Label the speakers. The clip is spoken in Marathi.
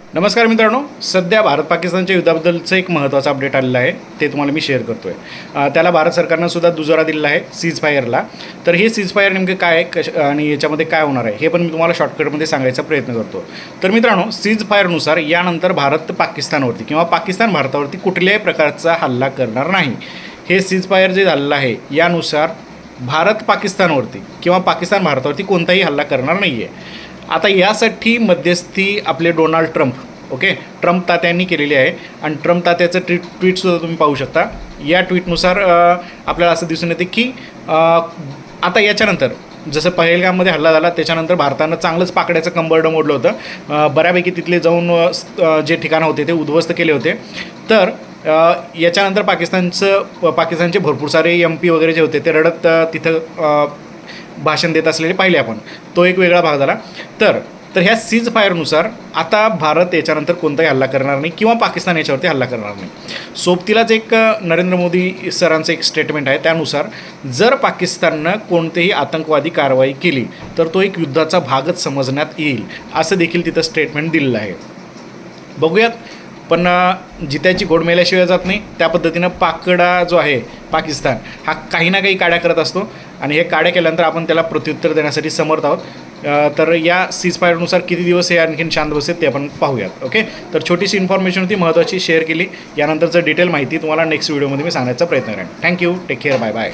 Speaker 1: नमस्कार मित्रांनो सध्या भारत पाकिस्तानच्या युद्धाबद्दलचं एक महत्त्वाचं अपडेट आलेलं आहे ते तुम्हाला मी शेअर करतो आहे त्याला भारत सरकारनं सुद्धा दुजोरा दिलेला आहे सीज फायरला तर हे सीज फायर नेमकं काय आहे कश आणि याच्यामध्ये काय होणार आहे हे पण मी तुम्हाला शॉर्टकटमध्ये सांगायचा प्रयत्न करतो तर मित्रांनो सीज फायरनुसार यानंतर भारत पाकिस्तानवरती किंवा पाकिस्तान भारतावरती कुठल्याही प्रकारचा हल्ला करणार नाही. हे सीज फायर जे झालेलं आहे यानुसार भारत पाकिस्तानवरती किंवा पाकिस्तान भारतावरती कोणताही हल्ला करणार नाही आहे आता यासाठी मध्यस्थी आपले डोनाल्ड ट्रम्प ओके? ट्रम्प तात्यांनी केलेली आहे आणि ट्रम्प तात्याचं ट्विट ट्विटसुद्धा तुम्ही पाहू शकता. या ट्विटनुसार आपल्याला असं दिसून येते की आता याच्यानंतर जसं पहलगाममध्ये हल्ला झाला त्याच्यानंतर भारतानं चांगलंच पाकड्याचं कंबरडं मोडलं होतं. बऱ्यापैकी तिथले जाऊन जे ठिकाणं होते ते उद्ध्वस्त केले होते. तर याच्यानंतर पाकिस्तानचं पाकिस्तानचे भरपूर सारे एम पी वगैरे जे होते ते रडत तिथं भाषण देत असलेले पाहिले आपण. तो एक वेगळा भाग झाला. तर तर ह्या सीज फायरनुसार आता भारत याच्यानंतर कोणताही हल्ला करणार नाही किंवा पाकिस्तान याच्यावरती हल्ला करणार नाही. सोबतीलाच एक नरेंद्र मोदी सरांचं एक स्टेटमेंट आहे. त्यानुसार जर पाकिस्ताननं कोणतीही आतंकवादी कारवाई केली तर तो एक युद्धाचा भागच समजण्यात येईल असं देखील तिथं स्टेटमेंट दिलेलं आहे. बघूयात पण जित्याची घोड मेल्याशिवाय जात नाही. त्या पद्धतीनं पाकडा जो आहे पाकिस्तान हा काही ना काही काड्या करत असतो. आणि हे काड्या केल्यानंतर आपण त्याला प्रत्युत्तर देण्यासाठी समर्थ आहोत. तर या सीजफायरनुसार किती दिवस हे आणखीन शांत बसेल ते आपण पाहूयात ओके? तर छोटीशी इन्फॉर्मेशन होती महत्त्वाची शेअर केली. यानंतरचं डिटेल माहिती तुम्हाला नेक्स्ट व्हिडिओमध्ये मी सांगण्याचा प्रयत्न करेन. Thank you take care bye bye